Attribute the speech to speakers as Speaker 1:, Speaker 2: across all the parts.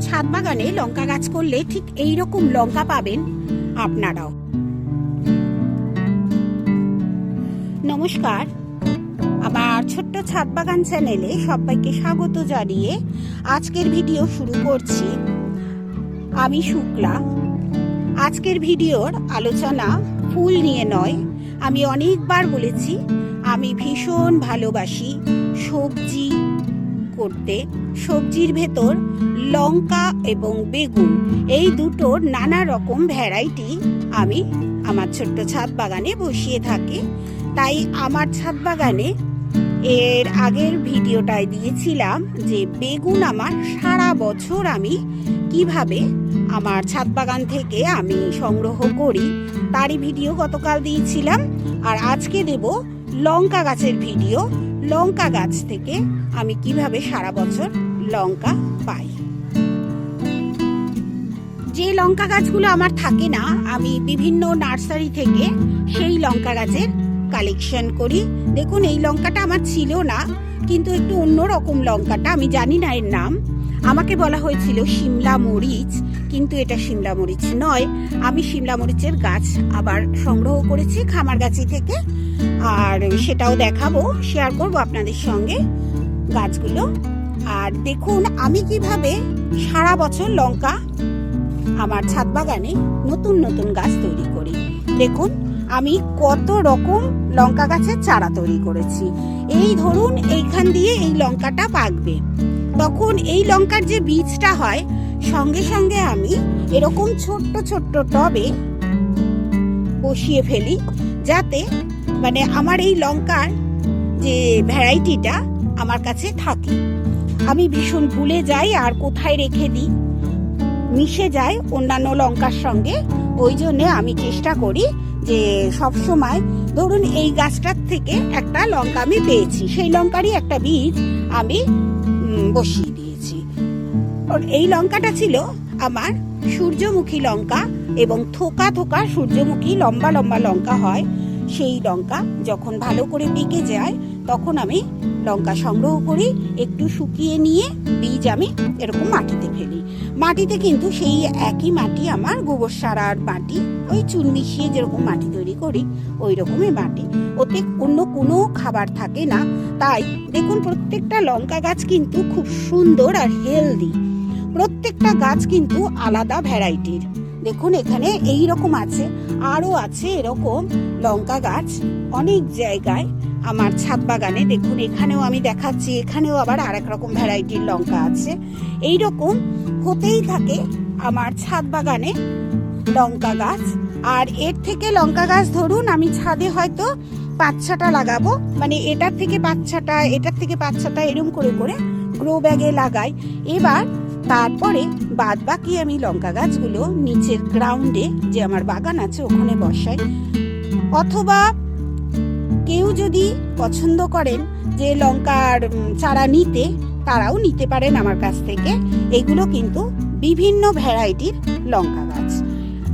Speaker 1: ছাদ বাগানে লঙ্কা গাছ করলে ঠিক এই রকম লঙ্কা পাবেন আপনারাও। নমস্কার। আমার ছোট্ট ছাদ বাগান চ্যানেলে সবাইকে স্বাগত জানিয়ে আজকের ভিডিও শুরু করছি। আমি শুক্লা। আজকের ভিডিওর আলোচনা ফুল নিয়ে নয়, আমি অনেকবার বলেছি, আমি ভীষণ ভালোবাসি সবজি করতে সবজির ভেতর লঙ্কা এবং বেগুন। এই দুটোর নানা রকম ভ্যারাইটি আমি আমার ছোট্ট ছাদ বাগানে বসিয়ে থাকি। তাই আমার ছাদ বাগানে এর আগের ভিডিওটায় দিয়েছিলাম যে বেগুন আমার সারা বছর আমি কীভাবে আমার ছাদ বাগান থেকে আমি সংগ্রহ করি, তারই ভিডিও গতকাল দিয়েছিলাম। আর আজকে দেব লঙ্কা গাছের ভিডিও। লঙ্কা গাছ থেকে আমি কীভাবে সারা বছর লঙ্কা পাই? যে লঙ্কা গাছগুলো আমার থাকে না, আমি বিভিন্ন নার্সারি থেকে সেই লঙ্কা গাছের কালেকশন করি। দেখুন, এই লঙ্কাটা আমার ছিল না, কিন্তু একটু অন্যরকম লঙ্কাটা, আমি জানি না এর নাম। আমাকে বলা হয়েছিল সিমলা মরিচ, কিন্তু এটা সিমলা মরিচ নয়। আমি সিমলা মরিচের গাছ আবার সংগ্রহ করেছি খামারগাছি থেকে, আর সেটাও দেখাবো শেয়ার করব আপনাদের সঙ্গে। গাছগুলো। আর দেখুন আমি কীভাবে সারা বছর লঙ্কা আমার ছাদ বাগানে নতুন নতুন গাছ তৈরি করি। দেখুন, আমি কত রকম লঙ্কা গাছের চারা তৈরি করেছি। এই ধরুন, এইখান দিয়ে এই লঙ্কাটা পাকবে। তখন এই লঙ্কার যে বীজটা হয়, সঙ্গে সঙ্গে আমি এরকম ছোট্ট ছোট্ট টবে বসিয়ে ফেলি। যাতে মানে আমার এই লঙ্কার যে ভ্যারাইটিটা আমার কাছে থাকে। আমি ভীষণ ভুলে যাই আর কোথায় রেখে দিই। মিশে যায় অন্যান্য লঙ্কার সঙ্গে। ওই জন্যে আমি চেষ্টা করি যে সব সময় ধরুন এই গাছটার থেকে একটা লঙ্কা আমি পেয়েছি, সেই লঙ্কারই একটা বীজ আমি বসিয়ে দিয়েছি। এই লঙ্কাটা ছিল আমার সূর্যমুখী লঙ্কা এবং থোকা থোকা সূর্যমুখী লম্বা লম্বা লঙ্কা হয়। সেই লঙ্কা যখন ভালো করে পেকে যায় তখন আমি লঙ্কা সংগ্রহ করি, একটু শুকিয়ে নিয়ে বীজ আমি এরকম মাটিতে ফেলি। মাটিতে কিন্তু সেই একই মাটি আমার গোবর সারার মাটি ওই চুন মিশিয়ে যেরকম মাটি তৈরি করি ওই রকমই মাটি। ওতে অন্য কোনো খাবার থাকে না। তাই দেখুন, প্রত্যেকটা লঙ্কা গাছ কিন্তু খুব সুন্দর আর হেলদি। প্রত্যেকটা গাছ কিন্তু আলাদা ভ্যারাইটির। দেখুন, এখানে এই রকম আছে। আরও আছে এরকম লঙ্কা গাছ অনেক জায়গায়। আমার ছাদ বাগানে দেখুন, এখানেও আমি দেখাচ্ছি, এখানেও আবার আর এক রকম ভ্যারাইটির লঙ্কা আছে। এই রকম হতেই থাকে আমার ছাদ বাগানে লঙ্কা গাছ। আর এর থেকে লঙ্কা গাছ ধরুন, আমি ছাদে হয়তো পাঁচ ছটা লাগাবো। মানে এটার থেকে পাঁচ ছটা, এটার থেকে পাঁচ ছটা এরম করে করে গ্রো ব্যাগে লাগাই। এবার তারপরে বাদ বাকি আমি লঙ্কা গাছগুলো নিচের গ্রাউন্ডে যে আমার বাগান আছে, ওখানে বসাই। অথবা কেউ যদি পছন্দ করেন যে লঙ্কার চারা নিতে, তারাও নিতে পারেন আমার কাছ থেকে। এগুলো কিন্তু বিভিন্ন ভ্যারাইটির লঙ্কা গাছ।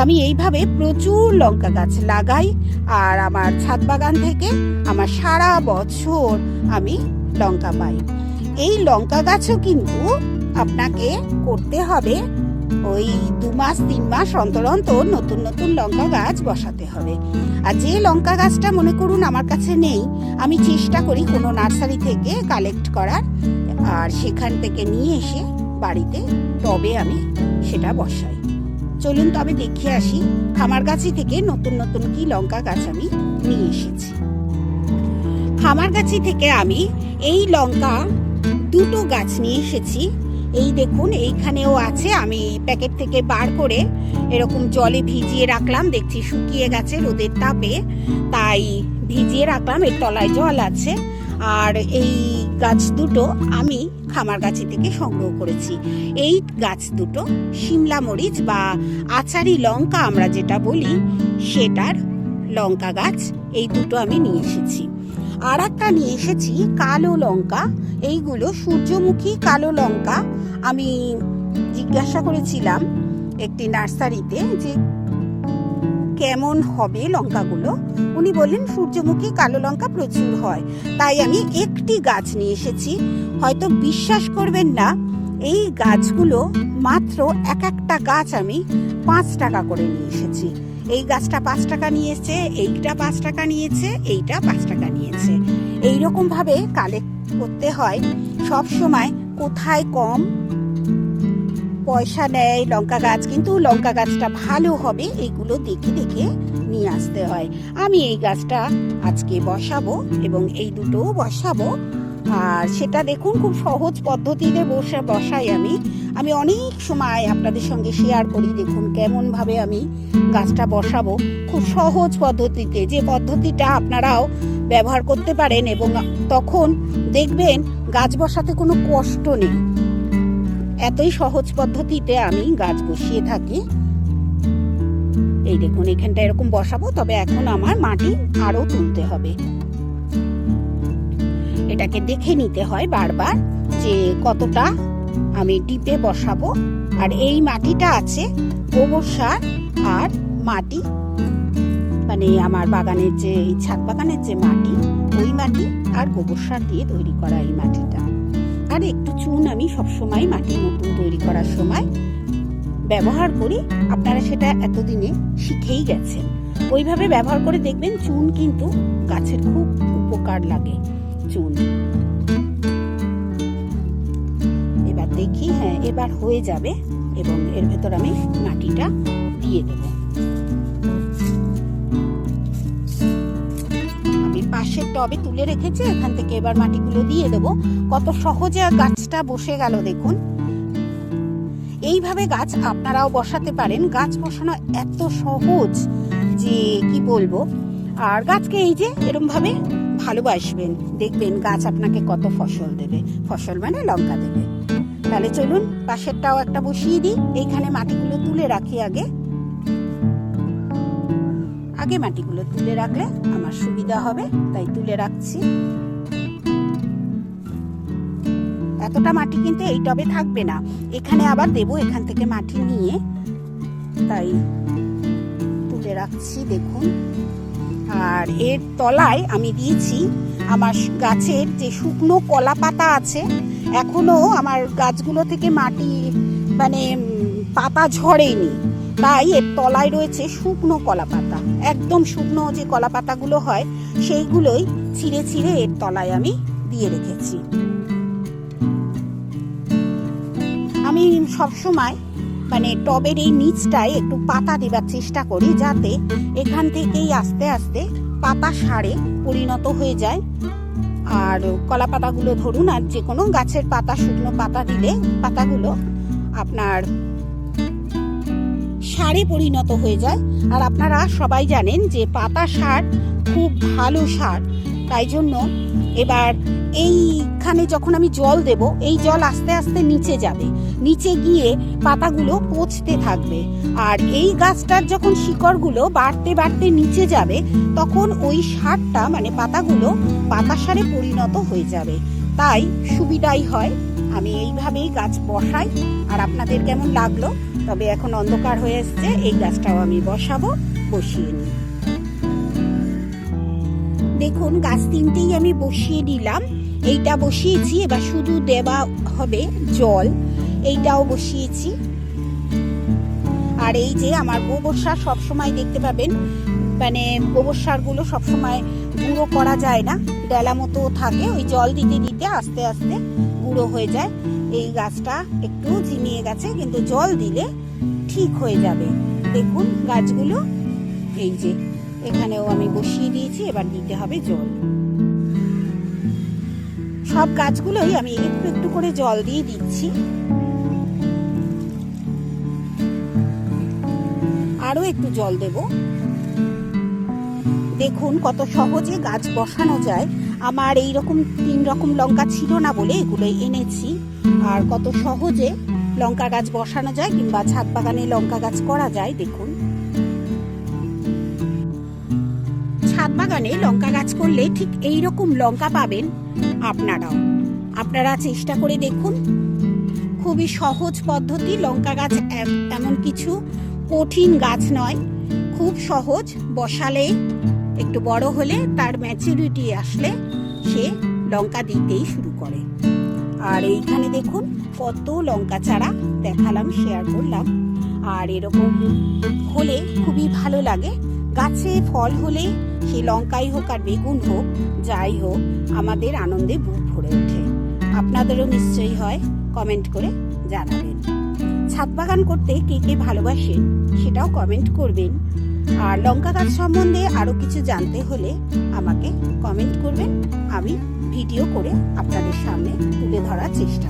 Speaker 1: আমি এইভাবে প্রচুর লঙ্কা গাছ লাগাই, আর আমার ছাদ বাগান থেকে আমার সারা বছর আমি লঙ্কা পাই। এই লঙ্কা গাছও কিন্তু আপনাকে করতে হবে ওই দু মাস, তিন মাস অন্তর অন্তর নতুন নতুন লঙ্কা গাছ বসাতে হবে। আর যে লঙ্কা গাছটা মনে করুন আমার কাছে নেই, আমি চেষ্টা করি কোনো নার্সারি থেকে কালেক্ট করার। আর সেখান থেকে নিয়ে এসে বাড়িতে টবে আমি সেটা বসাই। চলুন তবে দেখে আসি খামারগাছি থেকে নতুন নতুন কি লঙ্কা গাছ আমি নিয়ে এসেছি। খামারগাছি থেকে আমি এই লঙ্কা দুটো গাছ নিয়ে এসেছি এই দেখুন, এইখানেও আছে। আমি প্যাকেট থেকে বার করে এরকম জলে ভিজিয়ে রাখলাম। দেখছি শুকিয়ে গেছে রোদের তাপে। তাই ভিজিয়ে রাখলাম, এর তলায় জল আছে। আর এই গাছ দুটো আমি খামারগাছি থেকে সংগ্রহ করেছি। এই গাছ দুটো শিমলা মরিচ বা আচারি লঙ্কা আমরা যেটা বলি, সেটার লঙ্কা গাছ, এই দুটো আমি নিয়ে এসেছি। আর একটা নিয়ে এসেছি কালো লঙ্কা। এইগুলো সূর্যমুখী কালো লঙ্কা। আমি জিজ্ঞাসা করেছিলাম একটি নার্সারিতে যে কেমন হবে লঙ্কাগুলো। উনি বললেন, সূর্যমুখী কালো লঙ্কা প্রচুর হয়। তাই আমি একটি গাছ নিয়ে এসেছি। হয়তো বিশ্বাস করবেন না, এই গাছগুলো মাত্র এক একটা গাছ আমি পাঁচ টাকা করে নিয়ে এসেছি। এই গাছটা পাঁচ টাকা নিয়েছে, এইটা পাঁচ টাকা নিয়েছে, এইটা পাঁচ টাকা নিয়েছে। এইরকম ভাবে কালেক্ট করতে হয়। সব সময় কোথায় কম? পয়সা নেয় লঙ্কা গাছ, কিন্তু লঙ্কা গাছটা ভালো হবে এইগুলো দেখে দেখে নিয়ে আসতে হয়। আমি এই গাছটা আজকে বসাবো এবং এই দুটোও বসাবো। আর সেটা দেখুন, খুব সহজ পদ্ধতিতে বসে, বসাই আমি। আমি অনেক সময় আপনাদের সঙ্গে শেয়ার করি, দেখুন কেমনভাবে আমি গাছটা বসাবো। খুব সহজ পদ্ধতিতে, যে পদ্ধতিটা আপনারাও ব্যবহার করতে পারেন এবং তখন দেখবেন গাছ বসাতে কোনো কষ্ট নেই। এতই সহজ পদ্ধতিতে আমি গাছ বসিয়ে থাকি। এই দেখুন এখানটা এরকম বসাবো, তবে এখন আমার মাটি আরও তুলতে হবে। এটাকে দেখে নিতে হয় বারবার যে কতটা আমি ডিপে বসাবো। আর এই মাটিটা আছে গোবর সার আর মাটি। মানে আমার বাগানের যে, এই ছাদ বাগানের যে মাটি, ওই মাটি আর গোবর সার দিয়ে তৈরি করা এই মাটিটা। আর একটু চুন আমি সবসময় মাটি নতুন তৈরি করার সময় ব্যবহার করি। আপনারা সেটা এতদিনে শিখেই গেছেন। ওইভাবে ব্যবহার করে দেখবেন চুন কিন্তু গাছের খুব উপকার লাগে, চুন। এবার দেখি হ্যাঁ এবার হয়ে যাবে এবং এর ভেতর আমি মাটিটা দিয়ে দেব। টবে তুলে রেখেছি, এখান থেকে এবার মাটিগুলো দিয়ে দেব। কত সহজে গাছটা বসে গেল দেখুন। এইভাবে গাছ আপনারাও বসাতে পারেন। গাছ বসানো এত সহজ যে কি বলব? আর গাছকে এই যে এরম ভাবে ভালোবাসবেন। দেখবেন গাছ আপনাকে কত ফসল দেবে। ফসল মানে লঙ্কা দেবে। তাহলে চলুন, পাশেরটাও একটা বসিয়ে দিই। এইখানে মাটিগুলো তুলে রাখি আগে। আগে মাটিগুলো তুলে রাখলে আমার সুবিধা হবে, তাই তুলে রাখছি। এতটা মাটি কিন্তু এই টবে থাকবে না। এখানে আবার দেবো, এখান থেকে মাটি নিয়ে। তাই তুলে রাখছি, দেখুন। আর এর তলায় আমি দিয়েছি আমার গাছের যে শুকনো কলা পাতা আছে, এখনও আমার গাছগুলো থেকে মাটি মানে পাতা ঝরেনি। তাই এর তলায় রয়েছে শুকনো কলা পাতা। একদম শুকনো যে কলা পাতাগুলো হয়, সেইগুলোই ছিঁড়ে ছিঁড়ে এর তলায় আমি দিয়ে রেখেছি। আমি সবসময় মানে টবের এই নিচটায় একটু পাতা দেবার চেষ্টা করি, যাতে এখান থেকেই আস্তে আস্তে পাতা সারে পরিণত হয়ে যায়। আর কলা পাতাগুলো ধরুন, আর যে কোনো গাছের পাতা, শুকনো পাতা দিলে পাতাগুলো আপনার সারে পরিণত হয়ে যায়। আর আপনারা সবাই জানেন যে পাতা সার খুব ভালো সার। তাই জন্য এবার এইখানে যখন আমি জল দেব, এই জল আস্তে আস্তে নিচে যাবে। নিচে গিয়ে পাতাগুলো পচতে থাকবে। আর এই গাছটার যখন শিকড়গুলো বাড়তে বাড়তে নিচে যাবে, তখন ওই সারটা মানে পাতাগুলো পাতা সারে পরিণত হয়ে যাবে। তাই সুবিধাই হয়। আমি এইভাবেই গাছ বসাই। আর আপনাদের কেমন লাগল? তবে এখন অন্ধকার হয়ে এসছে, এই গাছটাও আমি বসাবো, বসিয়ে নিই। দেখুন, গাছ তিনটেই আমি বসিয়ে দিলাম। এইটা বসিয়েছি, এবার শুধু দেওয়া হবে জল। এইটাও বসিয়েছি। আর এই যে আমার গোবর সার সবসময় দেখতে পাবেন মানে গোবর সারগুলো সবসময় গুঁড়ো করা যায় না। ডেলা মতো থাকে, ওই জল দিতে দিতে আস্তে আস্তে গুঁড়ো হয়ে যায়। এই গাছটা একটু ঝিমিয়ে গেছে, কিন্তু জল দিলে ঠিক হয়ে যাবে। দেখুন গাছগুলো, এই যে, এখানেও আমি বসিয়ে দিয়েছি, এবার দিতে হবে জল। সব গাছগুলোই আমি একটু একটু করে জল দিয়ে দিচ্ছি। আরও একটু জল দেব। দেখুন কত সহজে গাছ বসানো যায়। আমার এই রকম তিন রকম লঙ্কা ছিল না বলে এগুলো এনেছি। আর কত সহজে লঙ্কা গাছ বসানো যায় কিংবা ছাদ বাগানে লঙ্কা গাছ করা যায়, দেখুন। ছাদ বাগানে লঙ্কা গাছ করলে ঠিক এই রকম লঙ্কা পাবেন আপনারাও। আপনারা চেষ্টা করে দেখুন। খুবই সহজ পদ্ধতি লঙ্কা গাছ এম- এমন কিছু কঠিন গাছ নয়। খুব সহজ, বসালে, একটু বড় হলে তার ম্যাচুরিটি আসলে সে লঙ্কা দিতেই শুরু করে। আর এইখানে দেখুন কত লঙ্কা চারা দেখালাম শেয়ার করলাম। আর এরকম হলে খুবই ভালো লাগে। গাছে ফল হলে সে লঙ্কাই হোক আর বেগুন হোক, যাই হোক, আমাদের আনন্দে বুক ভরে ওঠে। আপনাদেরও নিশ্চয়ই হয় কমেন্ট করে জানাবেন। ছাদ বাগান করতে কে কে ভালোবাসেন, সেটাও কমেন্ট করবেন। আর লঙ্কা গাছ সম্বন্ধে আরও কিছু জানতে হলে আমাকে কমেন্ট করবেন। আমি ভিডিও করে আপনাদের সামনে তুলে ধরার চেষ্টা